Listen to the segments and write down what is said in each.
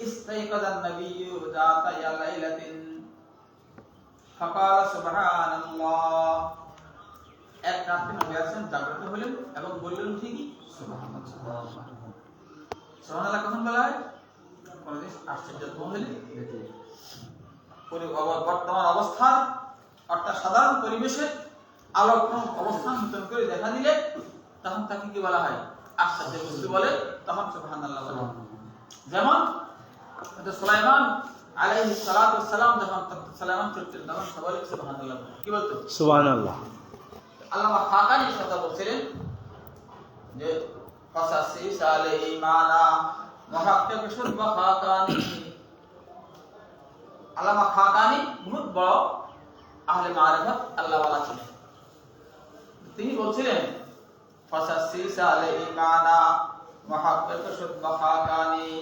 استيقظ النبي ذات ليلة فقال سبحان الله এক রাত্রে নবী আসেন জাগ্রত হলেন এবং বললেন ঠিকই সুবহানাল্লাহ সুবহানাল্লাহ কখন বলা হয় কোনদিন আশ্চর্যতম হলে পরি- অব- বর্তমান অবস্থান অর্থাৎ সাধারণ পরিবেশে আলোক অবস্থান নতুন করে দেখা দিলে তখন তাকে কি বলা হয়? আশ্চর্য বস্তু বলে তখন সুবহানাল্লাহ বলে। যেমন সুলাইমান আলাইহিস সালাতু ওয়াসসালাম যখন তখন সবাই। কি বলতো? সুবহানাল্লাহ। আল্লামা খাকানি কথা বলছিলেন যে মুহাক্কিক আল্লামা খাকানি বহুত বড় আহলে আল্লাহ আল্লাহওয়ালা ছিলেন। তিনি বলছিলেন ফাসাসিস আলে ইমানা محبت شد بخاکانی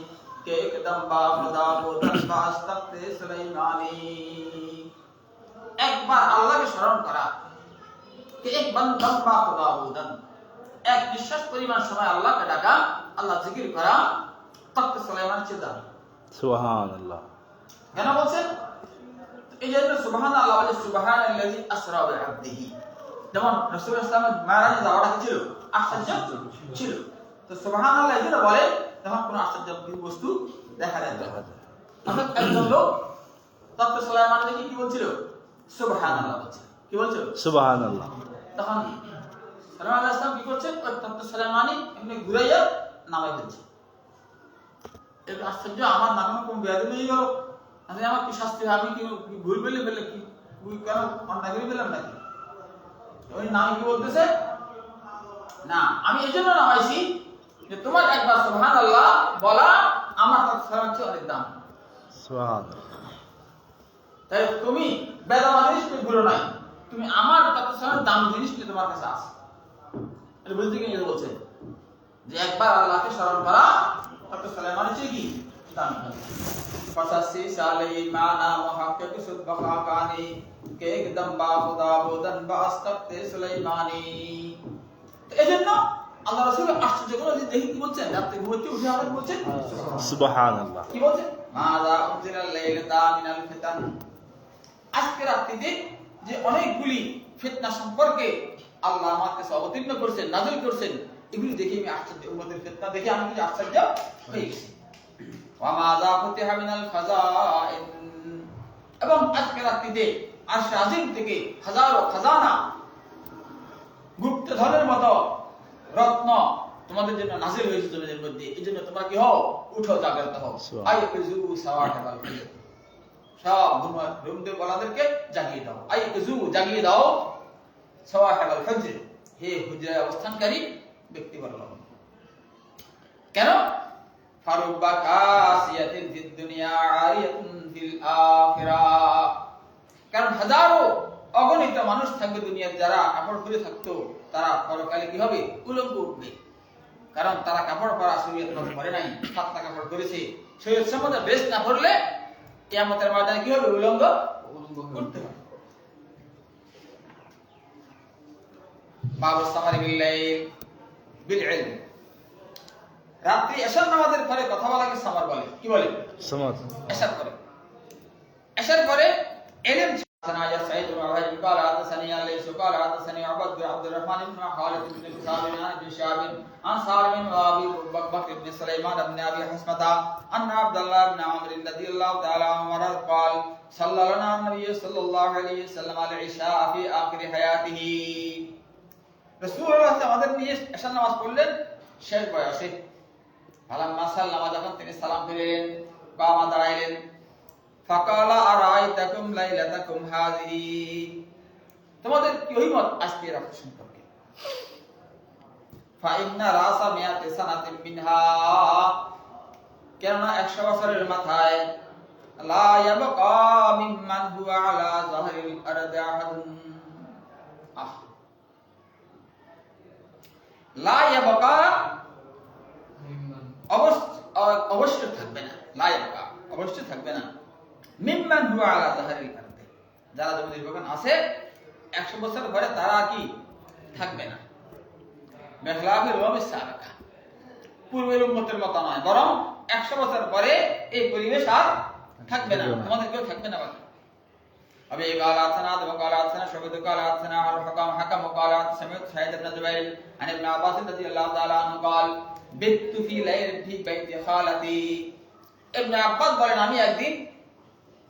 کہ ایک دم با خدا رو تنباز একবার আল্লাহকে স্মরণ করা কে এক বান্দম বা খোদাবুদান এক বিশ্বাস পরিমাণ সময় আল্লাহকে ডাকা আল্লাহ জিকির করা তক্ত সুলাইমান চেয়ে সুবহানাল্লাহ। কেন বলছেন? এই জন্য সুবহান আল্লাহ বলে সুবহান আল্লাহি আসরা বি আবদিহি। যেমন রাসূল ইসলামের মারাজ যাওয়াটা কি ছিল আশ্চর্য ছিল। তো সুবহান আল্লাহ বলে তখন কোনো আশ্চর্য বস্তু দেখা যায় না। অর্থাৎ একজন লোক তক্ত সুলাইমান দেখে কি বলছিল? সুবহান আল্লাহ বলছে। কি বলছিল সুবহানাল্লাহ। তখন সালাম আলাইহিস সালাম কি করছেন ওই তত্ত্ব সালামানি এমনি ঘুরাইয়া নামাই দিচ্ছে এটা আশ্চর্য আমার নামে কোন বেয়াদি হয়ে গেল? আমি আমার কি শাস্তি আমি কি ভুল বলে ফেলে কি? কেন? অন্যায় করে ফেলাম নাকি? ওই নাম কি বলতেছে? না আমি এই জন্য নামাইছি যে তোমার একবার সুবহান আল্লাহ বলা আমার তত্ত্ব সালাম অনেক দাম। তাই তুমি বেদামা জিনিস তুমি ভুলো নাই। তুমি আমার তত্ত্ব সালামের দাম জিনিস নিয়ে তোমার কাছে আসে। এটা বুঝতে কি বলছে? যে একবার আল্লাহকে স্মরণ করা তত্ত্ব সালাম হচ্ছে কি? তো এজন্য আল্লাহ রাসূল আশ্চর্য করে যে দেখি কি বলছেন রাতে ঘুমোতে উঠে আবার বলছেন সুবহানাল্লাহ কি বলছেন মাযা উনজিলাল লাইলাতা মিনাল ফিতান আজকে রাত্রিতে যে অনেকগুলি ফিতনা সম্পর্কে আল্লাহ আমার কাছে অবতীর্ণ করছেন নাযিল করছেন এগুলি দেখে আমি আশ্চর্য উম্মতের ফিতনা দেখে আমি আশ্চর্য হয়ে গেছি ওয়া মাযা ফুতিহা মিনাল খাজাইন এবং আজকে রাত্রিতে আজিম থেকে হাজারো খাজানা গুপ্তধনের মতো রত্ন তোমাদের জন্য নাজিল হয়েছে জমিনের মধ্যে। এই জন্য তোমরা কি হও? উঠো জাগ্রত হও। আই কুজু সব ঘুমা বলাদেরকে জাগিয়ে দাও। আই কুজু জাগিয়ে দাও ফজর হে হুজরায় অবস্থানকারী ব্যক্তি বর্গ কেন? ফারুব্বা কারণ হাজারো অগণিত মানুষ থাকবে দুনিয়ার, যারা কাপড় পরে থাকতো, তারা পরকালে কি হবে? উলঙ্গ উঠবে। কারণ তারা কাপড় পরা শরীয়ত পরে নাই, পাতলা কাপড় পরেছে। শরীয়ত সম্বন্ধে বেশ না পড়লে কিয়ামতের ময়দানে কি হবে? উলঙ্গ উঠতে হবে। বাবু সামারি বিল্লাইল বিল ইলম। রাত্রি এশার নামাজের পরে কথা বলাকে সামার বলে কি বলে সমাজ এশার করে এশার করে এলেম حدثنا يا سعيد بن وهب قال حدثني ليس قال حدثني عبد بن عبد الرحمن بن خالد بن كتاب عن ابن شهاب عن سالم وابي بكر بن سليمان بن ابي حسمة ان عبد الله بن عمرو رضي الله تعالى عنه قال صلى لنا النبي صلى الله عليه وسلم العشاء في اخر حياته রাসূলুল্লাহ আমাদের নিয়ে এশার নামাজ পড়লেন শেষ বয়সে ফালাম্মা সাল্লামা যখন তিনি সালাম ফিরলেন বা মা দাঁড়াইলেন। ফাকালা আরাইতাকুম লাইলাতাকুম হাযিহি। তোমাদের কি অভিমত আজকে রাত সম্পর্কে? ফাইন্না রাসা মিয়াতি সানাতিন মিনহা। কেননা একশো বছরের মাথায় লা ইয়াবকা মিম্মান হুয়া আলা যাহরিল আরদি আহাদুন। আহ। লা ইয়াবকা অবশ্যই থাকবে না লা ইয়াবকা অবশ্যই থাকবে না মিম্মান হুয়া আলা যাহরিল আরদি যারা জমি নির্বাচন আছে একশো বছর পরে তারা কি থাকবে না মেখলাফের রবি সাবেকা পূর্বের উন্মতের মতো নয় বরং একশো বছর পরে এই পরিবেশ আর থাকবে না আমাদের কেউ থাকবে না বাকি أبي قال حدثنا آدم قال حدثنا شعبة قال حدثنا عمرو حكم حكم وقال سمعت سعيد بن جبير عن ابن عباس رضي الله تعالى عنه قال বেত্তু ফি লাইলাতিন বাইতি খালাতি। ইবনে আব্বাস বলেন আমি একদিন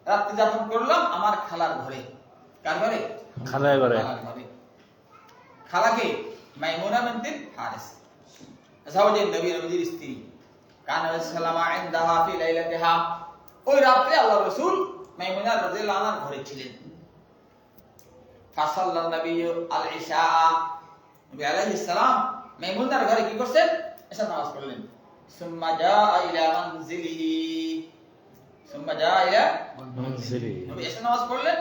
রাত্রি যাপন করলাম আমার খালার ঘরে। কার ঘরে? খালার ঘরে। খালাকে মাইমুনা নবীর স্ত্রী। কান ইনদাহা ফি লাইলাতিহা। ওই রাতে আল্লাহ রাসূল মাইমুনা রাদিয়াল্লাহু আনহার ঘরে ছিলেন। ফাসাল্লাহ নবী আল ইশা নবী আলাইহিস সালাম মাইমুনার ঘরে কি করছেন? এসা নামাজ পড়লেন। সুম্মা জাআ ইলা মানজিলিহি। সুম্মা জাআ ইলা মনজিলি নবী এসে নামাজ পড়লেন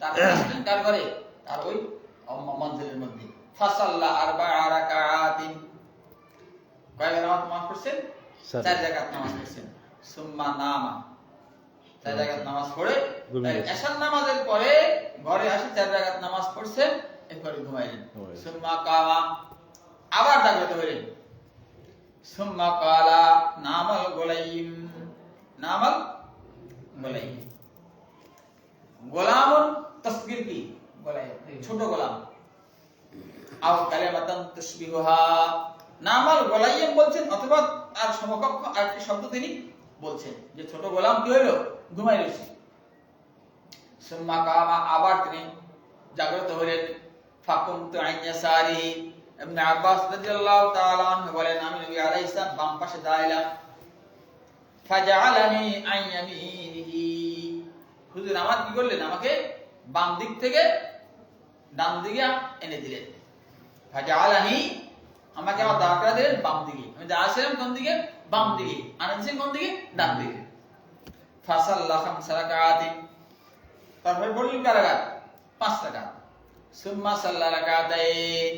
তারপর আসলেন কার ঘরে? তার ওই মঞ্জিলের মধ্যে। ফাসাল্লা আরবা'a রাকাআতিন। কয় নামাজ নামাজ পড়ছেন? চার। চার রাকাত নামাজ পড়ছেন। সুম্মা নামা। চার রাকাত নামাজ পড়ে এশার নামাজের পরে ঘরে আসে চার রাকাত নামাজ পড়ছেন এরপরে ঘুমাইলেন। ঘুমাইলেন। সুম্মা কামা। আবার জাগ্রত হইলেন সুম্মা কালা নামাল গোলাইম নামাল গোলাইম গোলামুন তসগির কি গোলাম ছোট গোলাম আও কালিমাতান তুশবিহুহা নামাল গোলাইম বলছেন অথবা আর সমকক্ষ আরেকটি শব্দ তিনি বলছেন যে ছোট গোলাম কি হলো ঘুমাই রয়েছে সুম্মা কামা আবার তিনি জাগ্রত হলেন ফাকুমতু আন ইয়াসারি ইবনে আব্বাস রাদিয়াল্লাহু তাআলা আনহু বলেন, আমি নবী আলাইহিস সালাম বাম পাশে দাঁড়াইলাম। ফাজআলানি আন ইয়ামিনিহি হুজুর, আমার কি করলেন? আমাকে বাম দিক থেকে ডান দিকে এনে দিলেন। ফাজআলানি, আমাকে আমার দাঁড় দিলেন বাম দিকে। আমি দাঁড়াছিলাম কোন দিকে? বাম দিকে। আনেছেন কোন দিকে? ডান দিকে। ফাসাল্লাহ খামসা রাকাতিন তারপরে বললেন কারাগার? পাঁচ রাকাত। সুম্মা সাল্লা রাকাতাইন।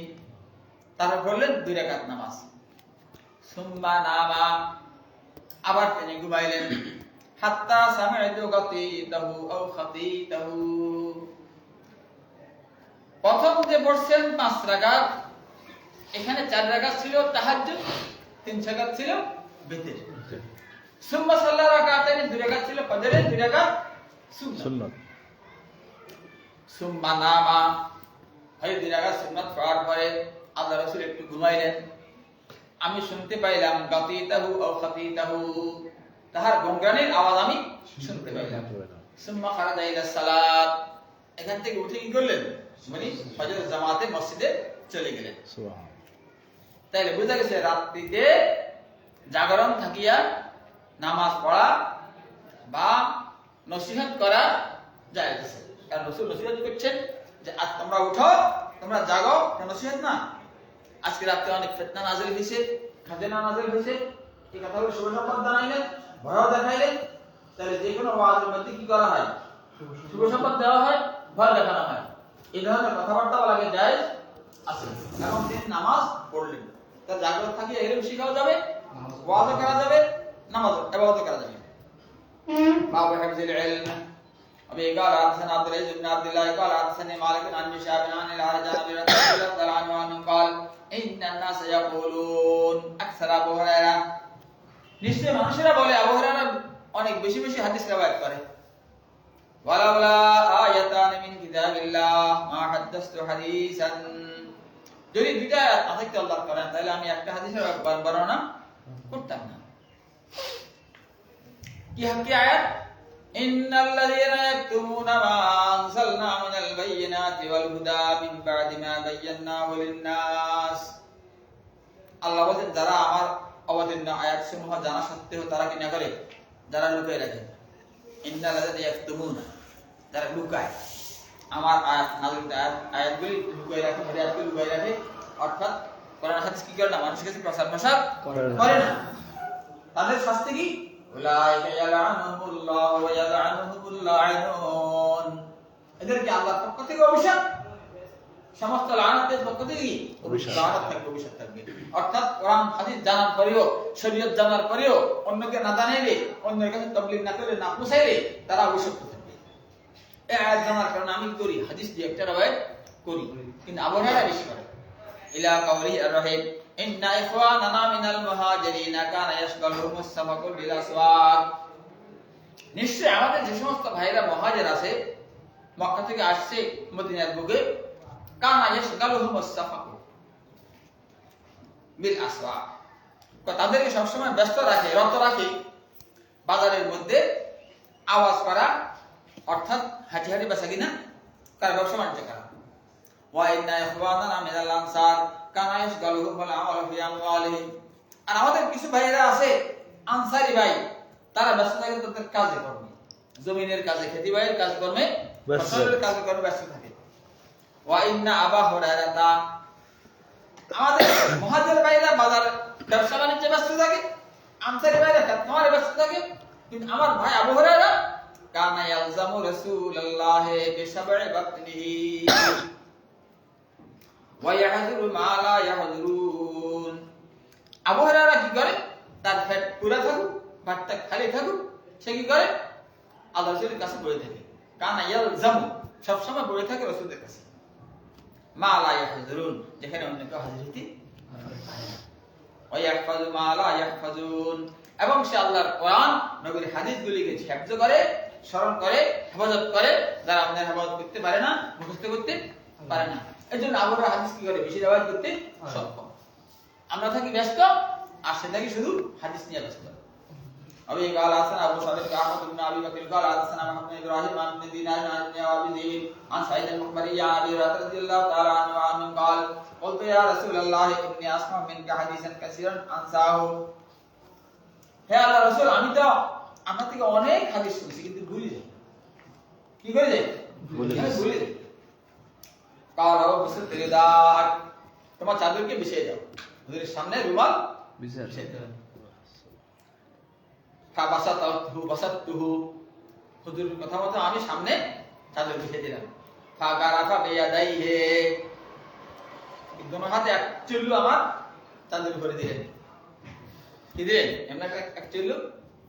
তারপর বললেন দুই রাকাত নামাজ। সুম্মা নামা। আবার তিনি ঘুমাইলেন। হাত্তা সামি'তু গাতিতাহু আও খাতিতাহু। প্রথম যে পড়ছেন পাঁচ রাকাত। এখানে চার রাকাত ছিল তাহাজ্জুদ তিন রাকাত ছিল বিতর সুম্মা সাল্লা রাকাতাইন দুই রাকাত ছিল ফজরের দুই রাকাত সুন্নত। সুম্মা নামা। হয় দুই রাকাত সুন্নাত পড়ার পরে আল্লাহ রাসূল একটু ঘুমাইলেন। আমি শুনতে পাইলাম গাতিতাহু আও খাতিতাহু। তাহার গঙ্গানের আওয়াজ আমি শুনতে পাইলাম। সুম্মা খারাজা ইলা সালাত। এখান থেকে উঠে কি করলেন? মানে ফজর জামাতে মসজিদে চলে গেলেন। তাইলে বোঝা গেছে রাত্রিতে জাগরণ থাকিয়া নামাজ পড়া বা নসিহত করা যায় কারণ রসুল নসিহত করছেন যে আজ তোমরা উঠো তোমরা জাগো নসিহত না। আজকে রাতে অনেক ফেতনা নাজিল হয়েছে খাজনা নাজিল হয়েছে। এই কথাগুলো শুভ সম্পদ জানাইলেন ভয়ও দেখাইলেন। তাহলে যে কোনো ওয়াজের মধ্যে কি করা হয়? শুভ সম্পদ দেওয়া হয় ভয় দেখানো হয়। এই ধরনের কথাবার্তা বলাকে যায় আছে। এখন তিনি নামাজ পড়লেন। তার জাগ্রত থাকি এরকম শিখাও যাবে ওয়াজও করা যাবে নামাজ এবাদতও করা যাবে। বাবা হাফিজুল ইলম अब एकाराधन आतरे जिम्नादिला एकाराधन मालक अन्विशाबिनान इलारजान विरतल तरानवान काल इन्नन्ना সয়াকুলুন আকসার আবহরারা নিশ্চয় মানুষেরা বলে আবহরারা অনেক বেশি বেশি হাদিস রওয়ায়াত করে ওয়ালাউলা আয়াতান মিন কিতাবিল্লাহ মা হাদাসতু হাদিসান যদি দুইটা আয়াত থাকতে আল্লাহ করেন তাহলে আমি একটা হাদিসের বর্ণনা করতাম না কি হকি আয়াত ইন্নাল্লাযীনা ইয়াকতুমুনা মা আনজালনা মিনাল বায়্যিনাতি ওয়াল হুদা মিন বা'দি মা বায়্যানাহু লিন-নাস আল্লাহ বলেন যারা আমার অবতীর্ণ আয়াত সমূহ জানা সত্ত্বেও তারা কি না করে? যারা লুকিয়ে রাখে? ইন্নাল্লাযীনা ইয়াকতুমুনা। লুকায়। আমার আয়াত নাযিল আয়াত আয়াতগুলি লুকিয়ে রাখে আয়াতগুলি লুকিয়ে রাখে। অর্থাৎ কোরআন হাদিস কি করে না? মানুষের কাছে প্রচার প্রসার করে না। করে না। তাদের শাস্তি কি? উলাইকা ইয়ালআনুহুমুল্লাহ ওয়া ইয়ালআনুহুমুল লাঈনুন এদেরকে আল্লাহর পক্ষ থেকে অভিশাপ। সমস্ত লানাতের পক্ষ থেকে কি? অভিশাপ। লানাত থাকবে অভিশাপ থাকবে। অর্থাৎ কোরআন হাদিস জানার পরেও শরীয়ত জানার পরেও অন্যকে না জানাইলে অন্যের কাছে তাবলীগ না করলে না পৌঁছাইলে তারা অভিশপ্ত থাকবে। এই আয়াত জানার কারণে আমি করি হাদিস দিয়ে একটা রাওয়ায়াত করি কিন্তু আবু বেশি করে। ইলা কাউলি ইয়াশগালুহুমুস সাফাকু বিল আসওয়াক নিশ্চয় আমাদের যে সমস্ত ভাইরা মহাজের আছে, মক্কা থেকে আসছে মদিনার বুকে, কানা তাদেরকে সবসময় ব্যস্ত রাখে, রত রাখে, বাজারের মধ্যে আওয়াজ করা, অর্থাৎ হাঁটি হাঁটি বেচা কিনা কার ব্যবসা বাণিজ্য করা ওয়াইন্না ইখওয়ানানা মিনাল আনসার। কানা ইয়াশগালুহুম ফাল আমালু ফি আমওয়ালিহিম আর আমাদের কিছু ভাইয়েরা আছে আনসারি ভাই তারা ব্যস্ত থাকে তাদের কাজে কর্মে। জমিনের কাজে খেতি কর্মে ফসলের কাজে কর্মে ব্যস্ত থাকে। ওয়াইন্না আবা হুরায়রা আমাদের মহাজের ভাইরা বাজার ব্যবসা বাণিজ্যে ব্যস্ত থাকে আনসারি ভাইরা তোমার ব্যস্ত থাকে। কিন্তু আমার ভাই আবু হুরায়রা কানা ইয়ালজামু রাসূলুল্লাহ বিসাব'i বাতনিহি। ওয়া ইয়াহযুরু মা লা ইয়াহযুরুন আবু হুরায়রা কি করে? তার পেট পুরা থাকুক পেটটা খালি থাকুক, সে কি করে? আল্লাহ রাসূলের কাছে পড়ে থাকে, কানা ইয়ালজামু সব সময় পড়ে থাকে রাসূলের কাছে। মা লা ইয়াহযুরুন যেখানে অন্য কেউ হাজির হইতে পারে না। ওয়া ইয়াহফাজু মা লা ইয়াহফাজুন। এবং সে আল্লাহর কোরআন, নবীর হাদিসগুলিকে হেফজ করে, স্মরণ করে, হেফাজত করে, যারা আমাদের হেফাজত করতে পারে না, মুখস্থ করতে পারে না। এই জন্য আবুরা হাদিস কি করে বেশি ব্যবহার করতে সক্ষম আমরা থাকি ব্যস্ত আর সে থাকি শুধু হাদিস নিয়ে ব্যস্ত أبي قال حسن أبو سعيد أحمد بن أبي بكر قال حدثنا محمد بن إبراهيم عن ابن دينار عن ابن أبي ذئب عن سعيد المقبري عن أبي هريرة رضي الله تعالى عنه وعنه قال قلت يا رسول الله إني أسمع منك حديثا كثيرا أنساه হে আল্লাহ রসুল আমি তো আপনার থেকে অনেক হাদিস শুনছি কিন্তু ভুলে যাই কি করে যাই ভুলে আমি যাই। তোমার চাদরকে বিছিয়ে যাও হুজুরের সামনে রুমাল বিছিয়ে দাও। ফাবাসাতাহু বাসাতুহু হুজুরের কথা মতো আমি সামনে চাদর বিছিয়ে দিলাম। ফাগারাফা বিয়াদাইহি দোনো হাতে এক চুল্লু আমার চাদর উপরে দিলেন। কি দিলেন? এমন একটা এক চুল্লু?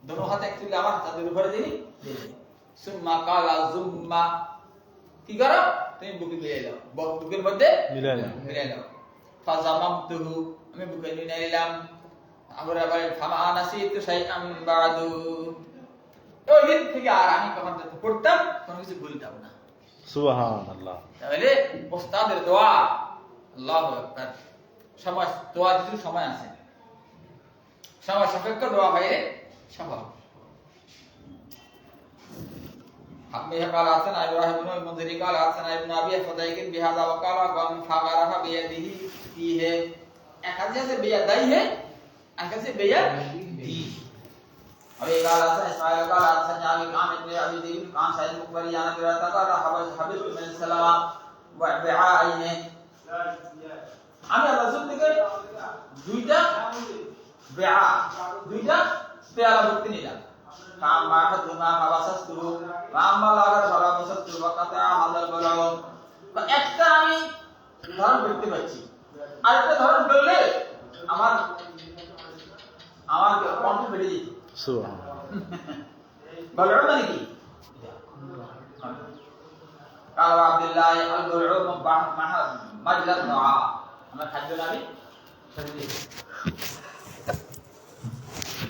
দোনো হাতে এক চুল্লু আমার চাদর উপরে দিলেন? দিলেন। সুম্মা কালা জুম্মা। কি করো? তুমি বুকে মিলিয়ে দাও। বুকের মধ্যে মিলাই দাও ফাজামামতুহু আমি বুকে নিয়ে নিলাম। আবার আবার ফামা বাদু। ওই দিন থেকে আর আমি কখন পড়তাম কোনো কিছু ভুলতাম না। সুবহানাল্লাহ। তাহলে ওস্তাদের দোয়া আল্লাহু আকবার। সময় দোয়া কিছু সময় আছে। সময় সাপেক্ষ দোয়া বাইরে সম্ভব। أبي قال حدثنا إبراهيم بن المنذر قال حدثنا ابن أبي فديك بهذا وقال وأن فغرها بيده فيه এক হাদিস আছে বিয়াদাইহে এক হাদিস বিয়াদি أبي قال حدثنا إسماعيل قال حدثنا أبي عن ابن أبي ذئب عن سعيد المقبري عن أبي هريرة قال حبس حبست من السلام وبعائنه আমি রাসূল থেকে দুইটা বেআ দুইটা পেয়ালা ভর্তি নিলাম فأما أحدهما فبسطته وأما الآخر فلا بسطته وقطع هذا البلغم একটা আমি ধরন দেখতে পাচ্ছি আরেকটা ধরন করলে আমার আমার কণ্ঠ বেড়ে যেত সুবহানাল্লাহ বলরম মানে কি قال عبد الله البلعوم مجلى الدعاء আমরা খাদ্য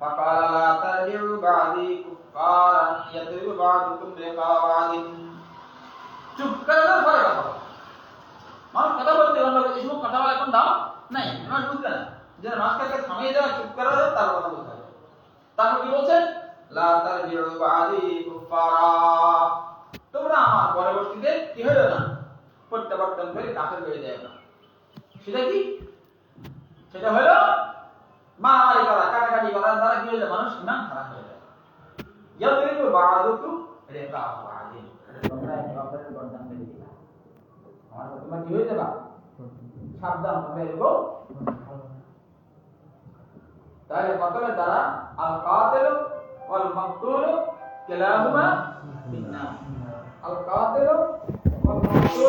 فقال لا ترجعوا بعدي كفارا يضرب بعضكم رقاب بعض চুপ করে দাও পরে কথা বলো। মানুষ কথা বলতে অন্য এসব কথা বলা এখন দাও নাই মানুষ বুঝবে না যে মানুষকে থামিয়ে দেওয়া চুপ করে দাও তার কথা বলতে হবে তারপর কি বলছেন লা তারজিউ বাদি কুফারা তোমরা আমার পরবর্তীতে কি হলো না প্রত্যাবর্তন করে কাফের হয়ে যায় না সেটা কি সেটা হলো মারামারি করা, কাটাকাটি করার দ্বারা কি হয়ে মানুষ ইমান খারাপ হয়ে যায়। ইয়াদরিবু বা'দুকু রিকাব বা'দিন তোমরা এক অপরের গর্দান মেরে দিবা আমার তোমরা কি হয়ে যাবা? সাবধান হবে এরকম তাহলে কতলের দ্বারা আল কাতিল ওয়াল মাকতুল কিলাহুমা মিন্না আল কাতিল ওয়াল মাকতুল